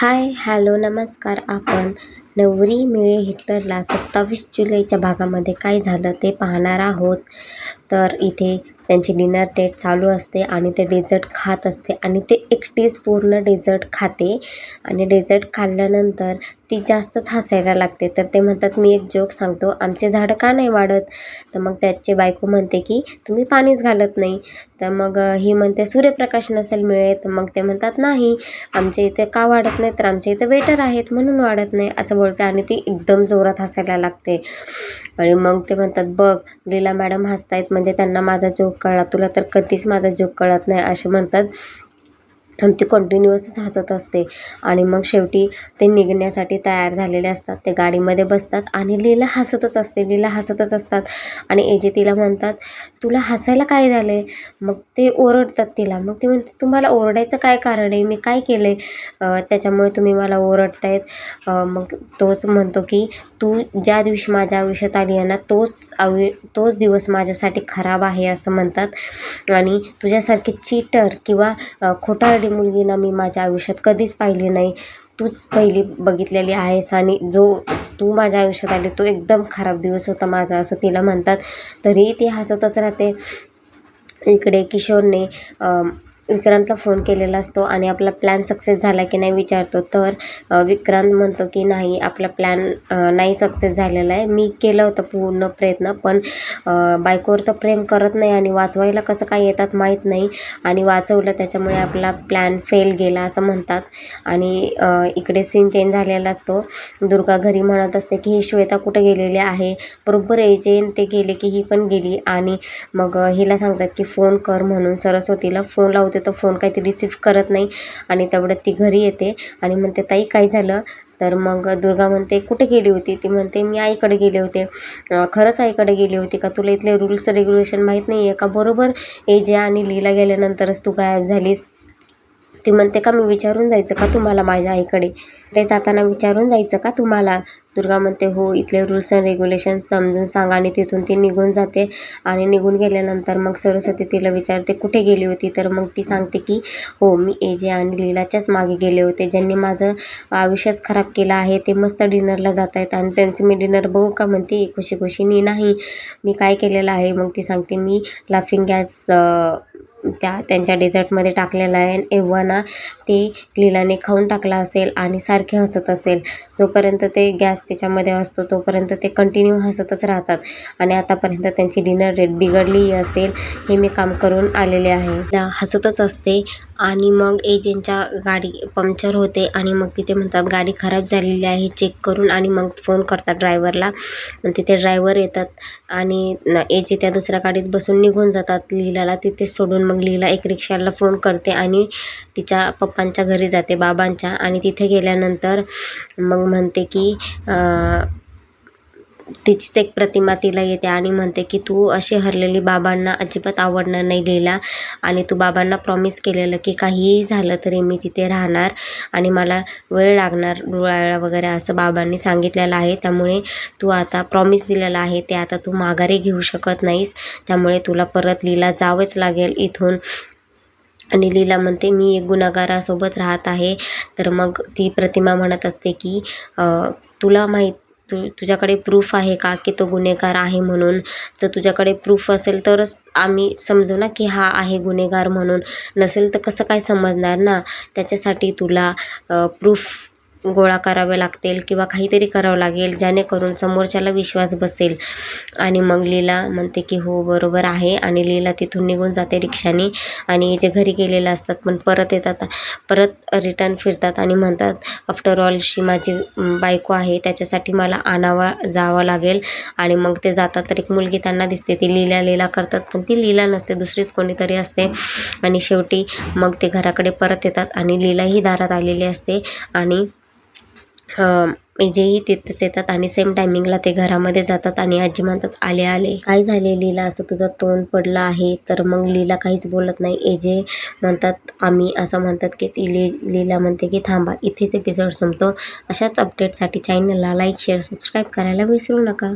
Hi hello नमस्कार. आपण नवरी मिळे हिटलरला सत्तावीस जुलैच्या भागामध्ये काय झालं ते पाहणार आहोत. तर इथे त्यांची डिनर डेट चालू असते आणि ते डेझर्ट खात असते आणि ते एकटीच पूर्ण डेझर्ट खाते. आणि डेझर्ट खाल्ल्यानंतर ती जास्तच हसायला लागते. तर ते म्हणतात मी एक जोक सांगतो. आमचे झाडं का नाही वाढत? तर मग त्याची बायको म्हणते की तुम्ही पाणीच घालत नाही. तर मग ही म्हणते सूर्यप्रकाश नसेल मिळत मग ते म्हणतात नाही आमच्या इथे का वाढत नाही तर आमच्या इथे वेटर आहेत म्हणून वाढत नाही. असं बोलते आणि ती एकदम जोरात हसायला लागते. आणि मग ते म्हणतात बघ लीला मॅडम हसतायत म्हणजे त्यांना माझा जोक कळला. तुला तर कधीच माझा जोक कळत नाही असे म्हणतात. ती कंटिन्युअसच हसत असते. आणि मग शेवटी ते निघण्यासाठी तयार झालेले असतात. ते गाडीमध्ये बसतात आणि लीला हसतच असते. लीला हसतच असतात. आणि एजे तिला म्हणतात तुला हसायला काय झालं आहे मग ते ओरडतात तिला. मग ते म्हणते तुम्हाला ओरडायचं काय कारण आहे? मी काय केलं आहे त्याच्यामुळे तुम्ही मला ओरडतायत. मग तोच म्हणतो की तू ज्या दिवशी माझ्या आयुष्यात आली आहे ना तोच आयु तोच दिवस माझ्यासाठी खराब आहे असं म्हणतात. आणि तुझ्यासारखी चीटर किंवा खोटारडी मुलगी ना मी माझ्या आयुष्यात कधीच पाहिली नाही. तूच पहिली बघितलेली आहेस आणि जो तू माझ्या आयुष्यात आली तो एकदम खराब दिवस होता माझा असं तिला म्हणतात. तरीही ती हसतच राहते. इकडे किशोरने विक्रांतला फोन केलेला असतो आणि आपला प्लॅन सक्सेस झाला की नाही विचारतो. तर विक्रांत म्हणतो की नाही आपला प्लॅन नाही सक्सेस झालेला आहे. मी केलं होतं पूर्ण प्रयत्न पण बायकोवर तर प्रेम करत नाही आणि वाचवायला कसं काय येतात माहीत नाही. आणि वाचवलं त्याच्यामुळे आपला प्लॅन फेल गेला असं म्हणतात. आणि इकडे सीन चेंज झालेला असतो. दुर्गा घरी म्हणत असते की ही श्वेता कुठे गेलेली आहे? बरोबर एजेन ते गेले की ही पण गेली. आणि मग हिला सांगतात की फोन कर म्हणून सरस्वतीला फोन लावते. तर फोन काही ती रिसिव्ह करत नाही. आणि तेवढ्यात ती घरी येते. आणि म्हणते ताई काय झालं? तर मग दुर्गा म्हणते कुठे गेली होती? ती म्हणते मी आईकडे गेले होते. खरंच आईकडे गेली होती का? तुला इथले रूल्स रेग्युलेशन माहीत नाही आहे का? बरोबर. एजे आणि लीला गेल्यानंतरच तू गायब झालीस. ती म्हणते का मी विचारून जायचं का तुम्हाला माझ्या आईकडे? ते जाताना विचारून जायचं का तुम्हाला? दुर्गा म्हणते हो इथले रूल्स अँड रेग्युलेशन समजून सांगा आणि तिथून ती निघून जाते आणि निघून गेल्यानंतर मग सरस्वती तिला विचारते कुठे गेली होती? तर मग ती सांगते की हो मी एजे आणि लीलाच्याच मागे गेले होते. ज्यांनी माझं आयुष्यच खराब केलं आहे ते मस्त डिनरला जात आहेत आणि त्यांचं मी डिनर बघू का? म्हणते खुशी खुशीनी नाही. मी काय केलेलं आहे? मग ती सांगते मी लाफिंग गॅस त्या त्यांच्या डेझर्टमध्ये टाकलेला आहे. आणि एव्हाना ते लीलाने खाऊन टाकला असेल आणि सारखे हसत असेल. जोपर्यंत ते गॅस त्याच्यामध्ये असतो तोपर्यंत ते कंटिन्यू हसतच राहतात. आणि आतापर्यंत त्यांची डिनर रेट बिघडली असेल हे मी काम करून आलेले आहे. हसतच असते आणि मग एजंटच्या गाडी पंक्चर होते आणि मग तिथे म्हणतात गाडी खराब झालेली आहे चेक करून. आणि मग फोन करतात ड्रायव्हरला. मग तिथे ड्रायव्हर येतात आणि एजे त्या दुसऱ्या गाडीत बसून निघून जातात. लीलाला तिथेच सोडून मग लीला एक रिक्षाला फोन करते आणि तिच्या पप्पांच्या घरी जाते बाबांच्या. आणि तिथे गेल्यानंतर मग म्हणते की तिचीच एक प्रतिमा तिला येते आणि म्हणते की तू अशी हरलेली बाबांना अजिबात आवडणार नाही लीला. आणि तू बाबांना प्रॉमिस केलेलं की काहीही झालं तरी मी तिथे राहणार आणि मला वेळ लागणार रुळायला वगैरे असं बाबांनी सांगितलेलं आहे. त्यामुळे तू आता प्रॉमिस दिलेलं आहे ते आता तू माघारी घेऊ शकत नाहीस. त्यामुळे तुला परत लीला जावंच लागेल इथून. आणि लीला म्हणते मी एक गुन्हागारासोबत राहत आहे. तर मग ती प्रतिमा म्हणत असते की तुला माहीत तू तुझ्याकडे प्रूफ आहे का की तो गुन्हेगार आहे म्हणून? जर तुझ्याकडे प्रूफ असेल तरच आम्ही समजू ना की हा आहे गुन्हेगार म्हणून. नसेल तर कसं काय समजणार ना? त्याच्यासाठी तुला प्रूफ गोळा करावे लागतील किंवा काहीतरी करावं लागेल जेणेकरून समोरच्याला विश्वास बसेल. आणि मग लीला म्हणते की हो बरोबर आहे. आणि लीला तिथून निघून जाते रिक्षाने. आणि जे घरी गेलेले असतात पण परत येतात परत रिटर्न फिरतात आणि म्हणतात आफ्टर ऑल शी माझी बायको आहे त्याच्यासाठी मला आणावा जावं लागेल. आणि मग ते जातात तर एक मुलगी त्यांना दिसते ती लीला लीला करतात पण ती लीला नसते दुसरीच कोणीतरी असते. आणि शेवटी मग ते घराकडे परत येतात आणि लीलाही दारात आलेली असते. आणि जेही तिथेच येतात आणि सेम टायमिंगला ते घरामध्ये जातात आणि आजी म्हणतात आले आले. काय झाले लीला? असं तुझं तोंड पडलं आहे. तर मग लीला काहीच बोलत नाही. एजे म्हणतात आम्ही असं म्हणतात की ती ली लीला म्हणते की थांबा इथेच एपिसोड संपतो. अशाच अपडेटसाठी चॅनलला लाईक शेअर सबस्क्राईब करायला विसरू नका.